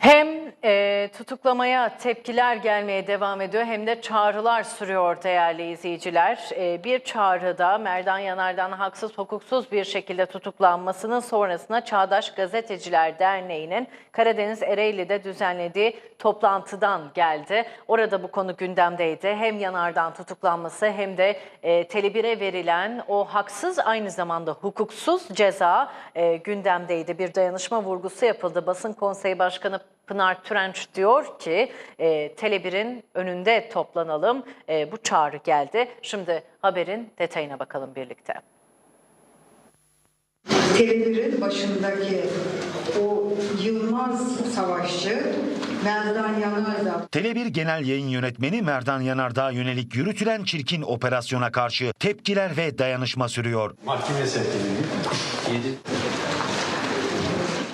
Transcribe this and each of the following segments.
Hem e, tutuklamaya tepkiler gelmeye devam ediyor hem de çağrılar sürüyor değerli izleyiciler. E, bir çağrıda Merdan Yanardağ'ın haksız hukuksuz bir şekilde tutuklanmasının sonrasında Çağdaş Gazeteciler Derneği'nin Karadeniz Ereğli'de düzenlediği toplantıdan geldi. Orada bu konu gündemdeydi. Hem Yanardağ'ın tutuklanması hem de e, Tele1'e verilen o haksız aynı zamanda hukuksuz ceza e, gündemdeydi. Bir dayanışma vurgusu yapıldı. Basın Konseyi Başkanı Pınar Türenç diyor ki e, Tele1'in önünde toplanalım. E, bu çağrı geldi. Şimdi haberin detayına bakalım birlikte. Tele1'in başındaki o yılmaz savaşçı Merdan Yanardağ Tele1 Genel Yayın Yönetmeni Merdan Yanardağ'a yönelik yürütülen çirkin operasyona karşı tepkiler ve dayanışma sürüyor. Mahkemeye sevk edildi.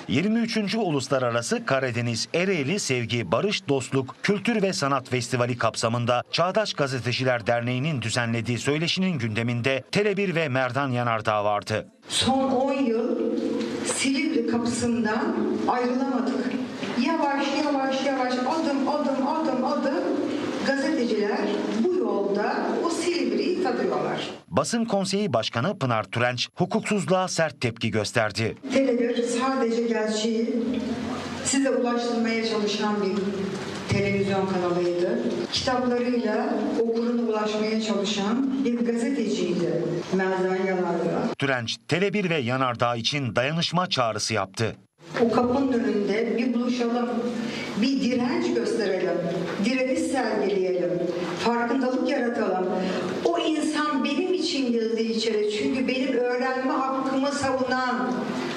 23. Uluslararası Karadeniz Ereğli Sevgi, Barış, Dostluk, Kültür ve Sanat Festivali kapsamında Çağdaş Gazeteciler Derneği'nin düzenlediği söyleşinin gündeminde Tele1 ve Merdan Yanardağ vardı. son 10 yıl Silivri kapısından ayrılamadık. Yavaş yavaş yavaş adım adım adım adım gazeteciler bu yolda o tadıyorlar. Basın Konseyi Başkanı Pınar Türenç hukuksuzluğa sert tepki gösterdi. Tele1 sadece gerçeği size ulaştırmaya çalışan bir televizyon kanalıydı. Kitaplarıyla okuruna ulaşmaya çalışan bir gazeteciydi Merdan Yanardağ. Türenç, Tele1 ve Yanardağ için dayanışma çağrısı yaptı. O kapının önünde bir buluşalım, bir direnç gösterelim, direniş sergileyelim, farkındalık yaratalım. Öğrenme hakkımı savunan,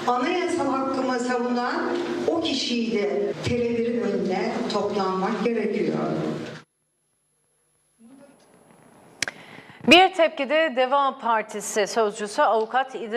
anayasal hakkımı savunan o kişiydi. Televizyonun önüne toplanmak gerekiyor. Bir tepkide Deva Partisi sözcüsü avukat İdris